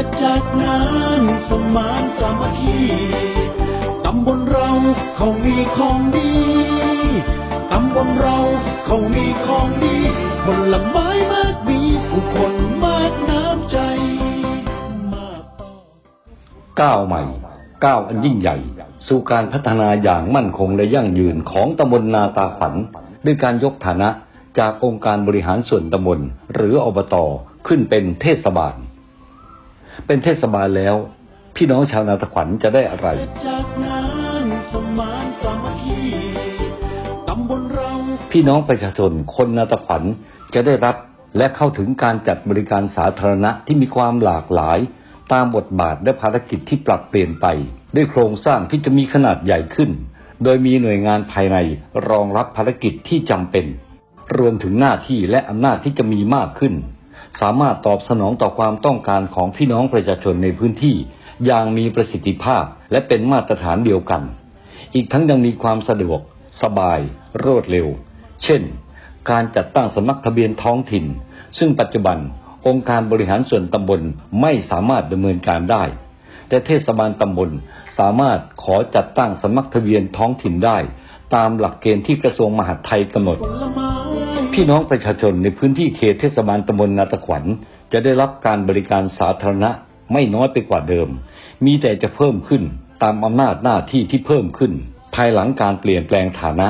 ็จจากงานสมานสามัคคีตำบลเราเขามีของดีตำบลเราเขามีของดีผลไม้มากมีผู้คนมากน้ำใจมากก้าวใหม่ก้าวอันยิ่งใหญ่ สู่การพัฒนาอย่างมั่นคงและยั่งยืนของตำบลนาตาขวัญด้วยการยกฐานะจากองค์การบริหารส่วนตำบลหรืออบตขึ้นเป็นเทศบาล เป็นเทศบาลแล้ว พี่น้องชาวนาตาขวัญจะได้อะไรพี่น้องประชาชนคนนาตาขวัญจะได้รับและเข้าถึงการจัดบริการสาธารณะที่มีความหลากหลาย ตามบทบาทและภารกิจที่ปรับเปลี่ยนไป ด้วยโครงสร้างที่จะมีขนาดใหญ่ขึ้น โดยมีหน่วยงานภายในรองรับภารกิจที่จำเป็น รวมถึงหน้าที่และอำนาจที่จะมีมากขึ้น สามารถตอบสนองต่อความต้องการของพี่น้องประชาชนในพื้นที่ อย่างมีประสิทธิภาพและเป็นมาตรฐานเดียวกัน อีกทั้งยังมีความสะดวก สบาย รวดเร็ว เช่น การจัดตั้งสำนักทะเบียนท้องถิ่น ซึ่งปัจจุบันองค์การบริหารส่วนตำบลไม่สามารถดำเนินการได้ แต่เทศบาลตำบลสามารถขอจัดตั้งสำนักทะเบียนท้องถิ่นได้ ตามหลักเกณฑ์ที่กระทรวงมหาดไทยกำหนด พี่น้องประชาชนในพื้นที่เขตเทศบาลตำบลนาตะขวัญ จะได้รับการบริการสาธารณะไม่น้อยไปกว่าเดิม มีแต่จะเพิ่มขึ้นตามอำนาจหน้าที่ที่เพิ่มขึ้น ภายหลังการเปลี่ยนแปลงฐานะ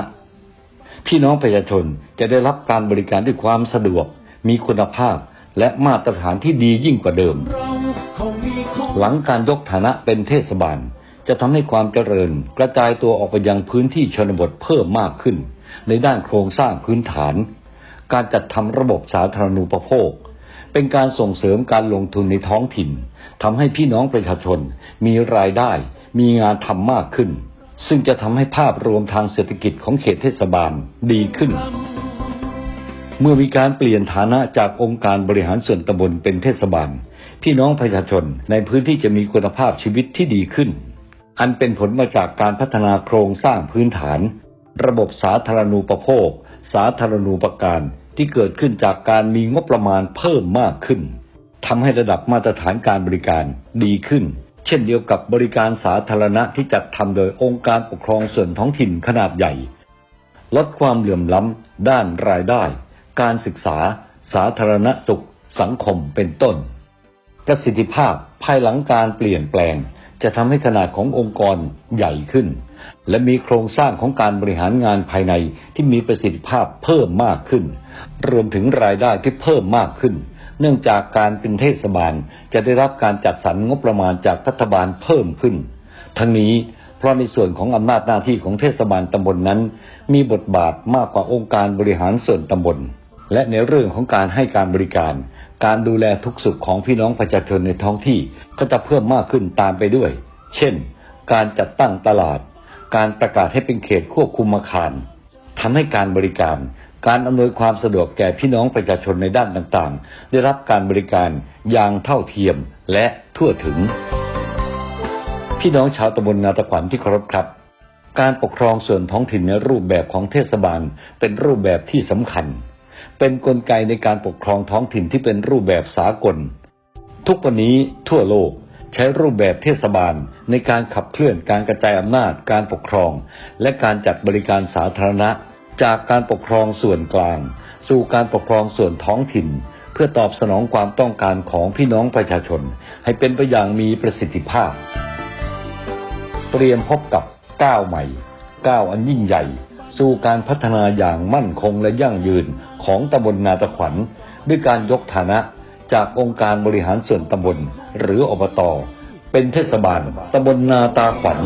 พี่น้องประชาชนจะได้รับการบริการด้วยความสะดวก มีคุณภาพและมาตรฐานที่ดียิ่งกว่าเดิม หลังการยกฐานะเป็นเทศบาล จะทำให้ความเจริญ กระจายตัวออกไปยังพื้นที่ชนบทเพิ่มมากขึ้น ในด้านโครงสร้างพื้นฐาน การจัดทำระบบสาธารณูปโภค เป็นการส่งเสริมการลงทุนในท้องถิ่นทำให้พี่น้องประชาชน มีรายได้ มีงานทำมากขึ้น ซึ่งจะทำให้ภาพรวมทางเศรษฐกิจของเขตเทศบาลดีขึ้น เมื่อมีการเปลี่ยนฐานะจากองค์การบริหารส่วนตำบลเป็นเทศบาล พี่น้องประชาชนในพื้นที่จะมีคุณภาพชีวิตที่ดีขึ้น อันเป็นผลมาจากการพัฒนาโครงสร้างพื้นฐาน ระบบสาธารณูปโภค สาธารณูปการ ที่เกิดขึ้นจากการมีงบประมาณเพิ่มมากขึ้นทำให้ระดับมาตรฐานการบริการดีขึ้น เช่นเดียวกับบริการสาธารณะที่จัดทำโดยองค์การปกครองส่วนท้องถิ่นขนาดใหญ่ ลดความเหลื่อมล้ำด้านรายได้ การศึกษา สาธารณสุข สังคมเป็นต้น ประสิทธิภาพภายหลังการเปลี่ยนแปลง จะทำให้ขนาดขององค์กรใหญ่ขึ้น และมีโครงสร้างของการบริหารงานภายในที่มีประสิทธิภาพเพิ่มมากขึ้น รวมถึงรายได้ที่เพิ่มมากขึ้น เนื่องจากการเป็นเทศบาลจะได้รับการจัดสรรงบประมาณจากรัฐบาลเพิ่มขึ้น ทั้งนี้เพราะในส่วนของอำนาจหน้าที่ของเทศบาลตำบลนนั้น มีบทบาทมากกว่าองค์การบริหารส่วนตำบล และในเรื่องของการให้การบริการ การดูแลทุกสุขของพี่น้องประชาชนในท้องที่ก็จะเพิ่มมากขึ้นตามไปด้วย เช่น การจัดตั้งตลาด การประกาศให้เป็นเขตควบคุมอาคารทำให้การบริการ การอำนวยความสะดวกแก่พี่น้องประชาชนในด้านต่างๆ ได้รับการบริการอย่างเท่าเทียมและทั่วถึง พี่น้องชาวตำบลนาตะขวัญที่เคารพครับ การปกครองส่วนท้องถิ่นในรูปแบบของเทศบาลเป็นรูปแบบที่สำคัญ เป็นนกลไกในการปกครองท้องถิ่นที่เป็นรูปแบบสากล ทุกวันนี้ทั่วโลกใช้รูปแบบเทศบาลในการขับเคลื่อนการกระจายอำนาจการปกครอง และการจัดบริการสาธารณะ จากการปกครองส่วนกลาง สู่การปกครองส่วนท้องถิ่น เพื่อตอบสนองความต้องการของพี่น้องประชาชน ให้เป็นไปอย่างมีประสิทธิภาพ เตรียมพบกับก้าวใหม่ก้าวอันยิ่งใหญ่ สู่การพัฒนาอย่างมั่นคงและยั่งยืนของตำบลนาตะขวัญ ด้วยการยกฐานะจากองค์การบริหารส่วนตำบลหรืออบต เป็นเทศบาลตำบลนาตาขวัญ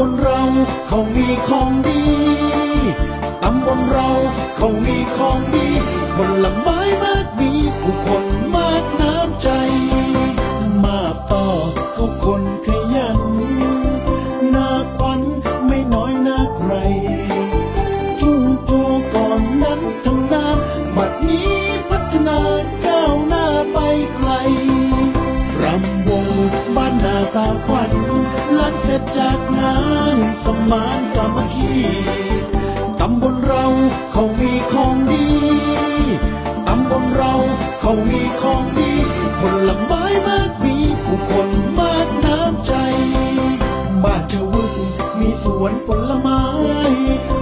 บลเราเขามีของดีตำบลเราเขามีของดีผลไม้มากมีผู้คนมากน้ำใจมากต่อทุกคนขยัน มานสามัคคีตำบลเราเขามีของดีตำบลเราเขามีของดีผลไม้มากมีผู้คนมากน้ำใจ บ้านเชวุฒมีสวนผลไม้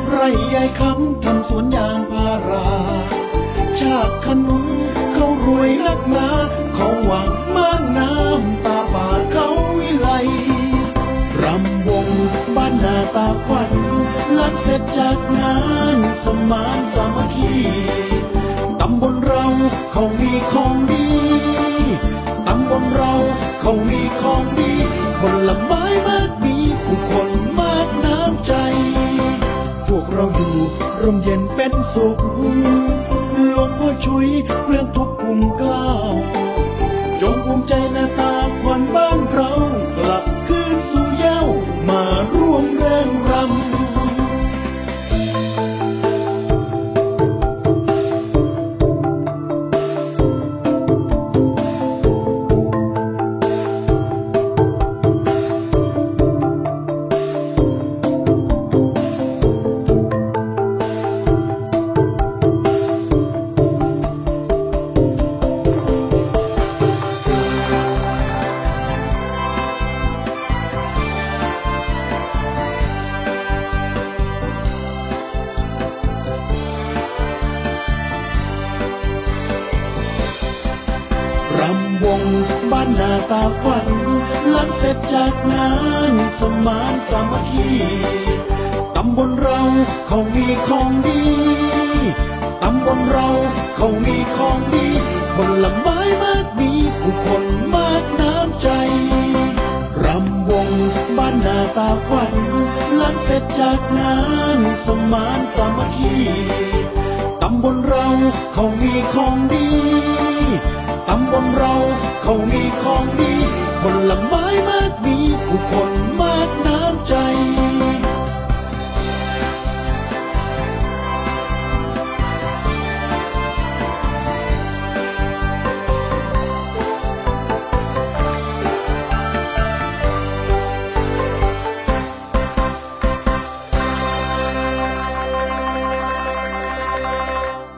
ไร่ใหญ่คำทำสวนยางพารา ชาติขนุนเขารวยนักหนาเขาหวังมากน้ำตา บ้านนาตาควันหลังเสร็จจากงานสมานสามัคคีตำบลเราเขามีของดีตำบลเราเขามีของดีผลไม้มากมีผู้คนมากน้ำใจ พวกเราอยู่ร่มเย็นเป็นสุขหลวงพ่อช่วยเรื่องทุกข์คุมกล้าวจงภูมิใจหน้าตาควันบ้านเรา บ้านนาตาควันหลังเสร็จจากงานสมานสามัคคีตำบลเราเขามีของดีตำบลเราเขามีของดีผลไม้มากมีผู้คนมากน้ำใจรำวงบ้านนาตาควันหลังเสร็จจากงานสมานสามัคคีตำบลเราเขามีของดี ตำบลเรา เขามีของดีผลไม้มากมีผู้คนมาก